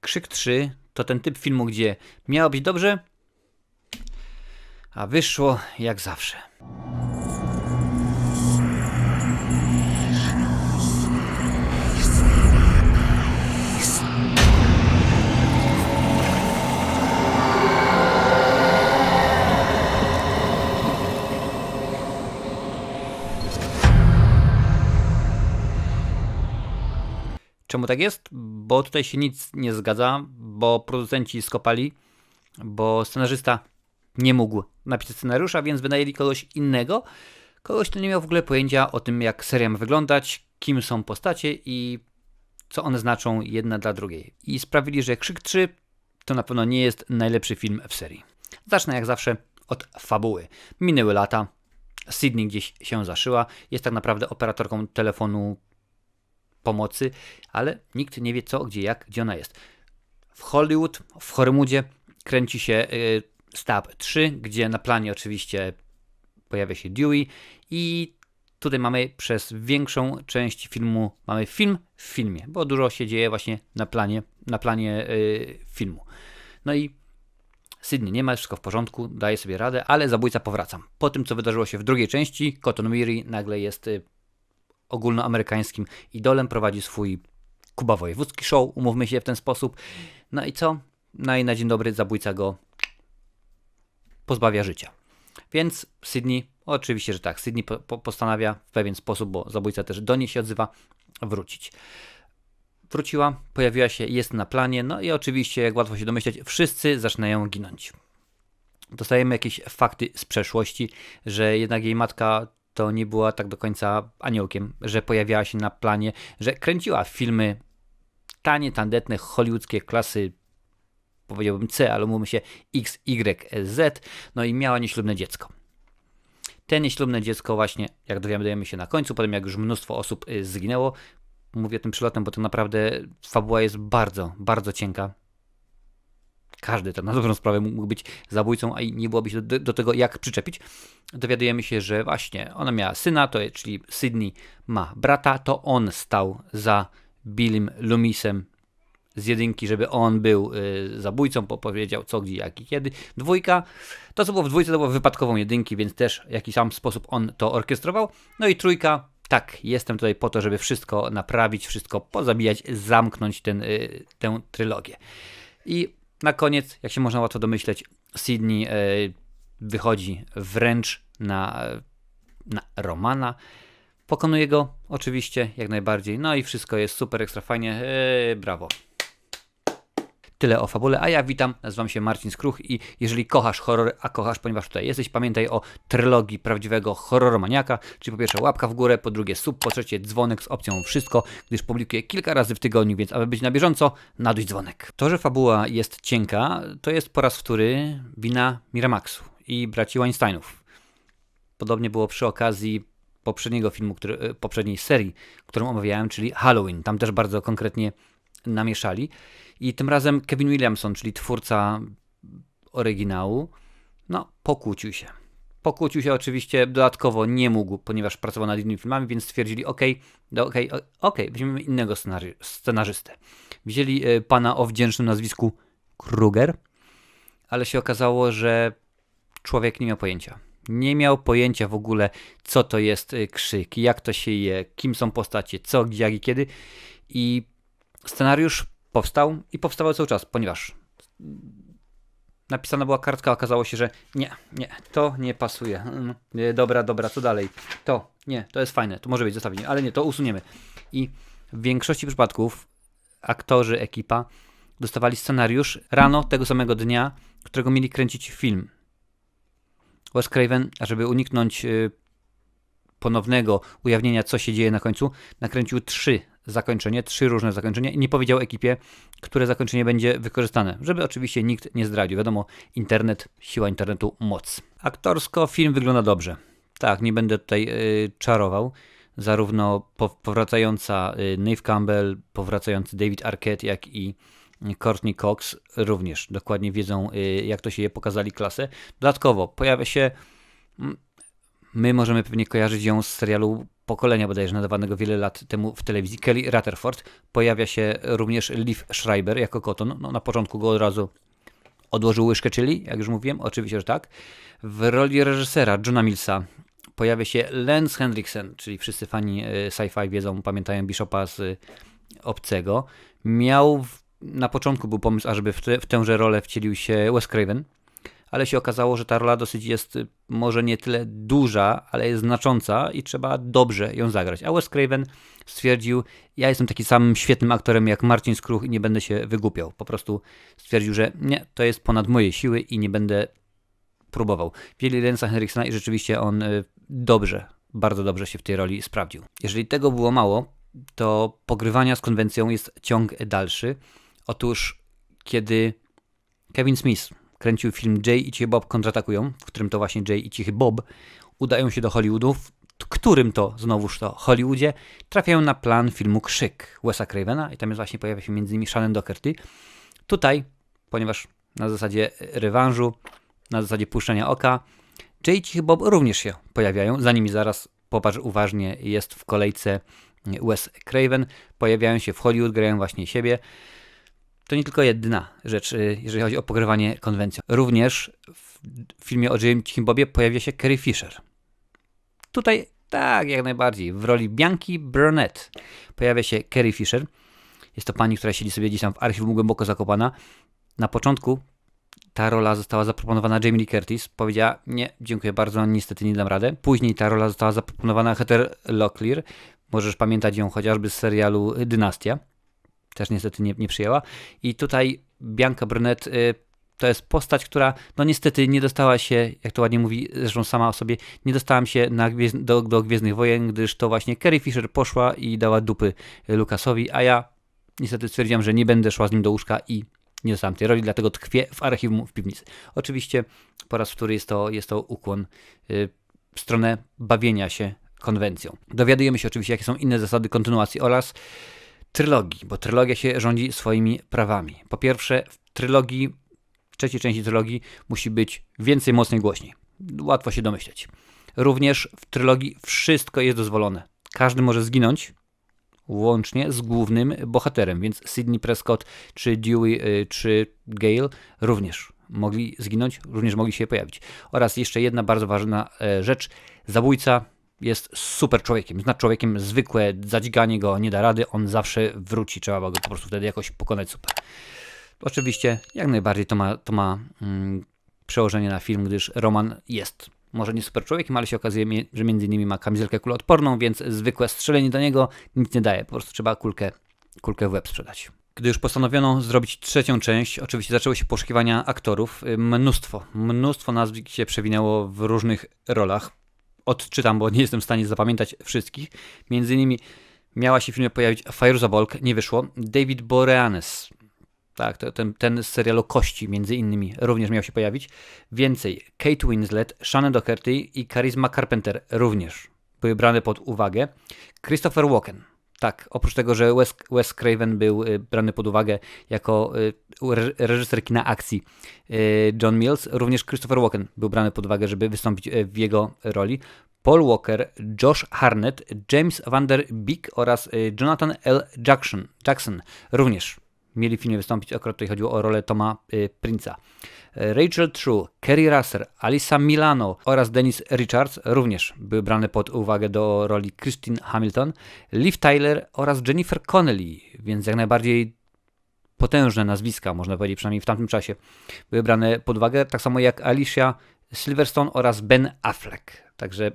Krzyk 3 to ten typ filmu, gdzie miało być dobrze, a wyszło jak zawsze. Czemu tak jest? Bo tutaj się nic nie zgadza, bo producenci skopali, bo scenarzysta nie mógł napisać scenariusza, więc wynajęli kogoś innego, kogoś, kto nie miał w ogóle pojęcia o tym, jak seria ma wyglądać, kim są postacie i co one znaczą jedna dla drugiej. I sprawili, że Krzyk 3 to na pewno nie jest najlepszy film w serii. Zacznę jak zawsze od fabuły. Minęły lata, Sydney gdzieś się zaszyła, jest tak naprawdę operatorką telefonu pomocy, ale nikt nie wie co, gdzie, jak, gdzie ona jest. W Hollywood, w Hollywoodzie kręci się y, Stab 3, gdzie na planie oczywiście pojawia się Dewey i tutaj mamy przez większą część filmu, mamy film w filmie, bo dużo się dzieje właśnie na planie, na planie y, filmu. No i Sydney nie ma, wszystko w porządku, daje sobie radę, ale zabójca powraca. Po tym, co wydarzyło się w drugiej części, Cotton Weary nagle jest y, ogólnoamerykańskim idolem, prowadzi swój Kuba Wojewódzki show, umówmy się w ten sposób. No i co? No i na dzień dobry zabójca go pozbawia życia. Więc Sydney, oczywiście, że tak, Sydney po, po, postanawia w pewien sposób, bo zabójca też do niej się odzywa, wrócić. Wróciła, pojawiła się, jest na planie, no i oczywiście, jak łatwo się domyśleć, wszyscy zaczynają ginąć. Dostajemy jakieś fakty z przeszłości, że jednak jej matka to nie była tak do końca aniołkiem, że pojawiała się na planie, że kręciła filmy tanie, tandetne, hollywoodzkie klasy, powiedziałbym C, ale mówimy się X, Y, Z, no i miała nieślubne dziecko. Te nieślubne dziecko właśnie, jak dowiadujemy się na końcu, potem jak już mnóstwo osób y, zginęło, mówię tym przylotem, bo to naprawdę fabuła jest bardzo, bardzo cienka. Każdy tak na dobrą sprawę mógł być zabójcą, a nie byłoby się do, do tego jak przyczepić. Dowiadujemy się, że właśnie ona miała syna, to czyli Sydney ma brata, to on stał za Billym Loomisem z jedynki, żeby on był y, zabójcą, powiedział co, gdzie, jak i kiedy. Dwójka, to co było w dwójce to było wypadkową jedynki, więc też w jakiś sam sposób on to orkiestrował. No i trójka, tak, jestem tutaj po to, żeby wszystko naprawić, wszystko pozabijać, zamknąć ten, y, tę trylogię. I na koniec, jak się można łatwo domyśleć, Sydney y, wychodzi wręcz na, na Romana. Pokonuje go oczywiście, jak najbardziej. No i wszystko jest super, ekstra fajnie. Eee, brawo. Tyle o fabule, a ja witam, nazywam się Marcin Skruch i jeżeli kochasz horror, a kochasz, ponieważ tutaj jesteś, pamiętaj o trylogii prawdziwego horroromaniaka, czyli po pierwsze łapka w górę, po drugie sub, po trzecie dzwonek z opcją wszystko, gdyż publikuję kilka razy w tygodniu, więc aby być na bieżąco, naduj dzwonek. To, że fabuła jest cienka, to jest po raz wtóry wina Miramaxu i braci Weinsteinów. Podobnie było przy okazji poprzedniego filmu, który, poprzedniej serii, którą omawiałem, czyli Halloween. Tam też bardzo konkretnie namieszali. I tym razem Kevin Williamson, czyli twórca oryginału, no, pokłócił się. Pokłócił się oczywiście dodatkowo, nie mógł, ponieważ pracował nad innymi filmami, więc stwierdzili, ok, ok, ok, weźmiemy innego scenarzystę. Wzięli y, pana o wdzięcznym nazwisku Kruger, ale się okazało, że człowiek nie miał pojęcia. Nie miał pojęcia w ogóle, co to jest y, krzyk, jak to się je, kim są postacie, co, jak i kiedy. I scenariusz powstał i powstawał cały czas, ponieważ napisana była kartka, okazało się, że nie, nie, to nie pasuje. Mm, dobra, dobra, co dalej? To, nie, to jest fajne, to może być, zostawimy, ale nie, to usuniemy. I w większości przypadków aktorzy, ekipa dostawali scenariusz rano tego samego dnia, którego mieli kręcić film. Wes Craven, żeby uniknąć y, ponownego ujawnienia, co się dzieje na końcu, nakręcił trzy zakończenie, trzy różne zakończenia i nie powiedział ekipie, które zakończenie będzie wykorzystane, żeby oczywiście nikt nie zdradził. Wiadomo, internet, siła internetu, moc. Aktorsko film wygląda dobrze. Tak, nie będę tutaj y, czarował. Zarówno powracająca y, Nave Campbell, powracający David Arquette, jak i Courtney Cox również dokładnie wiedzą, y, jak to się je pokazali klasę. Dodatkowo pojawia się, mm, my możemy pewnie kojarzyć ją z serialu pokolenia bodajże nadawanego wiele lat temu w telewizji, Kelly Rutherford. Pojawia się również Liv Schreiber jako Cotton. No, na początku go od razu odłożył łyżkę chili, jak już mówiłem, oczywiście, że tak. W roli reżysera Johna Millsa pojawia się Lance Henriksen, czyli wszyscy fani e, sci-fi wiedzą, pamiętają Bishopa z e, Obcego. Miał, na początku był pomysł, ażeby w, te, w tęże rolę wcielił się Wes Craven, ale się okazało, że ta rola dosyć jest y, może nie tyle duża, ale jest znacząca i trzeba dobrze ją zagrać. A Wes Craven stwierdził, ja jestem taki samym świetnym aktorem jak Marcin Skruch i nie będę się wygłupiał. Po prostu stwierdził, że nie, to jest ponad moje siły i nie będę próbował. Wzięli Lensa Henriksona i rzeczywiście on y, dobrze, bardzo dobrze się w tej roli sprawdził. Jeżeli tego było mało, to pogrywania z konwencją jest ciąg dalszy. Otóż, kiedy Kevin Smith kręcił film Jay i Cichy Bob kontratakują, w którym to właśnie Jay i Cichy Bob udają się do Hollywoodu, w którym to znowuż to Hollywoodzie trafiają na plan filmu Krzyk Wesa Cravena i tam jest właśnie pojawia się innymi Shannon Doherty. Tutaj, ponieważ na zasadzie rewanżu, na zasadzie puszczenia oka, Jay i Cichy Bob również się pojawiają, za nimi zaraz popatrz uważnie, jest w kolejce Wes Craven, pojawiają się w Hollywood, grają właśnie siebie to nie tylko jedna rzecz, y, jeżeli chodzi o pogrywanie konwencją. Również w filmie o Jim Cichym Bobie pojawia się Carrie Fisher. Tutaj tak, jak najbardziej. W roli Bianki Burnett pojawia się Carrie Fisher. Jest to pani, która siedzi sobie gdzieś tam w archiwum głęboko zakopana. Na początku ta rola została zaproponowana Jamie Lee Curtis. Powiedziała, nie, dziękuję bardzo, niestety nie dam radę. Później ta rola została zaproponowana Heather Locklear. Możesz pamiętać ją chociażby z serialu Dynastia też niestety nie, nie przyjęła. I tutaj Bianca Brunet y, to jest postać, która no niestety nie dostała się, jak to ładnie mówi zresztą sama o sobie, nie dostałam się na do, do Gwiezdnych Wojen, gdyż to właśnie Carrie Fisher poszła i dała dupy Lukasowi, a ja niestety stwierdziłam, że nie będę szła z nim do łóżka i nie dostałam tej roli, dlatego tkwię w archiwum w piwnicy. Oczywiście po raz wtóry jest to, jest to ukłon y, w stronę bawienia się konwencją. Dowiadujemy się oczywiście, jakie są inne zasady kontynuacji oraz trylogii, bo trylogia się rządzi swoimi prawami. Po pierwsze, w trylogii, w trzeciej części trylogii musi być więcej, mocniej, głośniej. Łatwo się domyśleć. Również w trylogii wszystko jest dozwolone. Każdy może zginąć, łącznie z głównym bohaterem, więc Sidney Prescott, czy Dewey, y, czy Gale również mogli zginąć, również mogli się pojawić. Oraz jeszcze jedna bardzo ważna e, rzecz, zabójca jest super człowiekiem, nad człowiekiem zwykłe, zadźganie go nie da rady, on zawsze wróci, trzeba go po prostu wtedy jakoś pokonać super. Oczywiście jak najbardziej to ma, to ma mm, przełożenie na film, gdyż Roman jest może nie super człowiekiem, ale się okazuje, że między innymi ma kamizelkę kuloodporną, więc zwykłe strzelenie do niego nic nie daje, po prostu trzeba kulkę, kulkę w łeb sprzedać. Gdy już postanowiono zrobić trzecią część, oczywiście zaczęły się poszukiwania aktorów. Mnóstwo, mnóstwo nazwisk się przewinęło w różnych rolach odczytam, bo nie jestem w stanie zapamiętać wszystkich. Między innymi miała się w filmie pojawić Fairuza Balk, nie wyszło. David Boreanaz, tak, ten, ten z serialu Kości między innymi również miał się pojawić. Więcej, Kate Winslet, Shannon Doherty i Charisma Carpenter również były brane pod uwagę. Christopher Walken, tak, oprócz tego, że Wes, Wes Craven był y, brany pod uwagę jako y, reżyser kina akcji y, John Mills, również Christopher Walken był brany pod uwagę, żeby wystąpić w jego roli. Paul Walker, Josh Harnett, James Van Der Beek oraz Jonathan L. Jackson, Jackson również mieli w filmie wystąpić, akurat tutaj chodziło o rolę Toma Prince'a. Rachel True, Kerry Russell, Alisa Milano oraz Dennis Richards również były brane pod uwagę do roli Christine Hamilton, Liv Tyler oraz Jennifer Connelly, więc jak najbardziej potężne nazwiska, można powiedzieć, przynajmniej w tamtym czasie, były brane pod uwagę, tak samo jak Alicia Silverstone oraz Ben Affleck. Także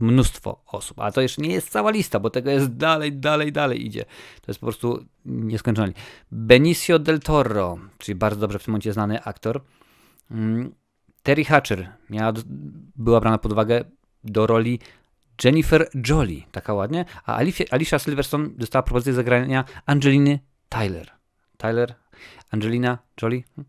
mnóstwo osób. A to jeszcze nie jest cała lista, bo tego jest dalej, dalej, dalej idzie. To jest po prostu nieskończone. Benicio del Toro, czyli bardzo dobrze w tym momencie znany aktor. Mm, Terry Hatcher miała, była brana pod uwagę do roli Jennifer Jolie, taka ładnie, a Alicia Silverstone dostała propozycję zagrania Angeliny Tyler. Tyler, Angelina Jolie. Hm?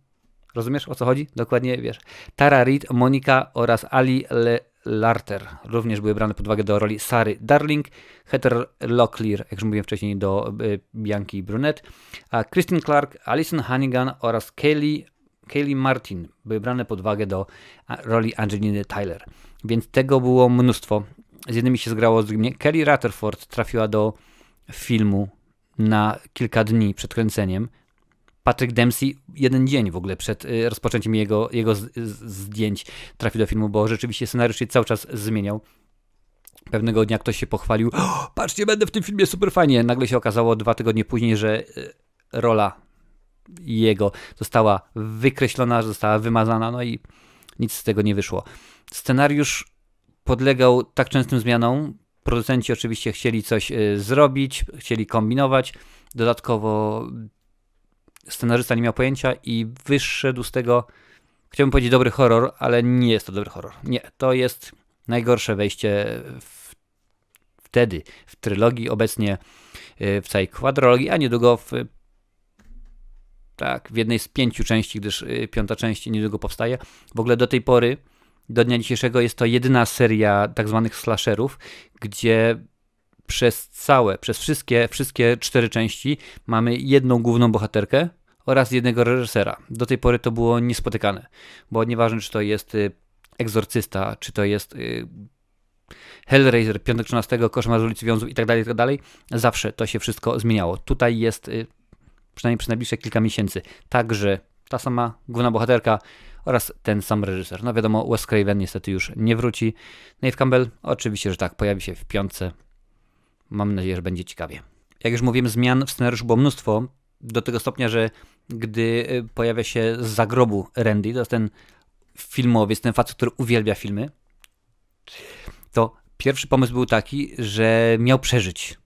Rozumiesz o co chodzi? Dokładnie wiesz. Tara Reid, Monika oraz Ali Le Larter również były brane pod uwagę do roli Sary Darling, Heather Locklear, jak już mówiłem wcześniej, do y, Bianki Brunet, a Christine Clark, Alison Hannigan oraz Kaylee, Kaylee Martin były brane pod uwagę do roli Angeliny Tyler. Więc tego było mnóstwo. z jednymi się zgrało, z drugimi. Kelly Rutherford trafiła do filmu na kilka dni przed kręceniem. Patrick Dempsey jeden dzień w ogóle przed y, rozpoczęciem jego, jego zdjęć trafił do filmu, bo rzeczywiście scenariusz się cały czas zmieniał. Pewnego dnia ktoś się pochwalił, patrzcie, będę w tym filmie super fajnie. Nagle się okazało dwa tygodnie później, że y, rola jego została wykreślona, została wymazana, no i nic z tego nie wyszło. Scenariusz podlegał tak częstym zmianom. Producenci oczywiście chcieli coś y, zrobić, chcieli kombinować. Dodatkowo scenarzysta nie miał pojęcia i wyszedł z tego, chciałbym powiedzieć dobry horror, ale nie jest to dobry horror. Nie, to jest najgorsze wejście w, wtedy w trylogii, obecnie y, w całej kwadrologii, a niedługo w tak, w jednej z pięciu części, gdyż y, piąta część niedługo powstaje. W ogóle do tej pory, do dnia dzisiejszego jest to jedyna seria tak zwanych slasherów, gdzie przez całe, przez wszystkie, wszystkie cztery części mamy jedną główną bohaterkę oraz jednego reżysera. Do tej pory to było niespotykane, bo nieważne czy to jest y, Egzorcysta, czy to jest y, Hellraiser, Piątek 13, Koszmar z ulicy Wiązów i tak dalej, tak dalej, zawsze to się wszystko zmieniało. Tutaj jest przynajmniej przez najbliższe kilka miesięcy. Także ta sama główna bohaterka oraz ten sam reżyser. No wiadomo, Wes Craven niestety już nie wróci. Nave Campbell oczywiście, że tak, pojawi się w piątce. Mam nadzieję, że będzie ciekawie. Jak już mówiłem, zmian w scenariuszu było mnóstwo, do tego stopnia, że gdy y, pojawia się z zagrobu Randy, to jest ten filmowiec, ten facet, który uwielbia filmy, to pierwszy pomysł był taki, że miał przeżyć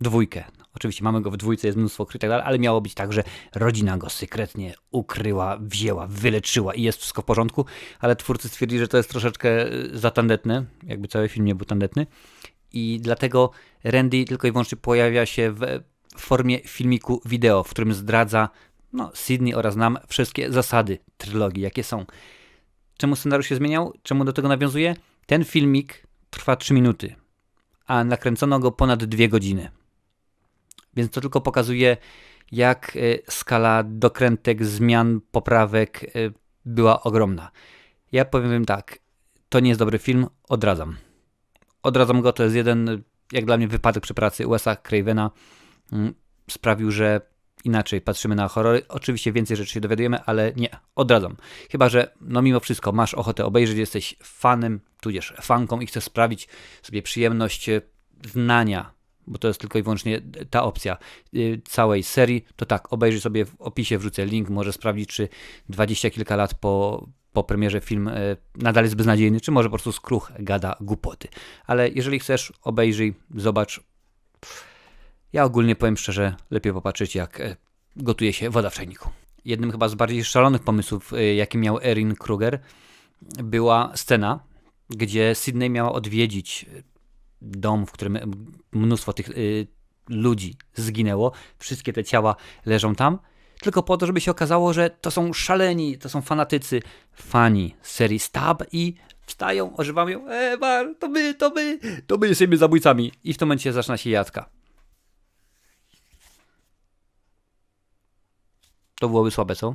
dwójkę. Oczywiście mamy go w dwójce, jest mnóstwo krytek, ale miało być tak, że rodzina go sekretnie ukryła, wzięła, wyleczyła i jest wszystko w porządku, ale twórcy stwierdzili, że to jest troszeczkę y, za tandetne, jakby cały film nie był tandetny i dlatego Randy tylko i wyłącznie pojawia się w formie filmiku wideo, w którym zdradza no, Sydney oraz nam wszystkie zasady trylogii, jakie są. Czemu scenariusz się zmieniał? Czemu do tego nawiązuje? Ten filmik trwa 3 minuty, a nakręcono go ponad 2 godziny. Więc to tylko pokazuje, jak y, skala dokrętek, zmian, poprawek y, była ogromna. Ja powiem tak, to nie jest dobry film, odradzam. Odradzam go, to jest jeden, jak dla mnie, wypadek przy pracy USA Cravena. Mm, sprawił, że inaczej patrzymy na horrory. Oczywiście więcej rzeczy się dowiadujemy, ale nie, odradzam. Chyba, że no mimo wszystko masz ochotę obejrzeć, jesteś fanem, tudzież fanką i chcesz sprawić sobie przyjemność y, znania bo to jest tylko i wyłącznie ta opcja y, całej serii, to tak, obejrzyj sobie w opisie, wrzucę link, może sprawdzić, czy dwadzieścia kilka lat po, po premierze film y, nadal jest beznadziejny, czy może po prostu skruch gada głupoty. Ale jeżeli chcesz, obejrzyj, zobacz. Ja ogólnie powiem szczerze, lepiej popatrzeć, jak y, gotuje się woda w czajniku. Jednym chyba z bardziej szalonych pomysłów, jaki miał Erin Kruger, była scena, gdzie Sydney miała odwiedzić dom, w którym mnóstwo tych ludzi zginęło. Wszystkie te ciała leżą tam. Tylko po to, żeby się okazało, że to są szaleni, to są fanatycy, fani serii Stab i wstają, ożywają, e, bar, to my, to my, to my jesteśmy zabójcami. I w tym momencie zaczyna się jadka. To byłoby słabe, co?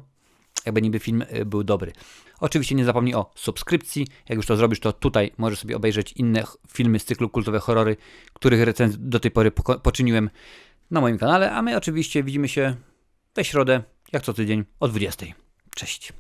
jakby niby film y, był dobry. Oczywiście nie zapomnij o subskrypcji. Jak już to zrobisz, to tutaj możesz sobie obejrzeć inne filmy z cyklu Kultowe Horrory, których recenzję do tej pory poczyniłem na moim kanale. A my oczywiście widzimy się we środę, jak co tydzień o 20. Cześć.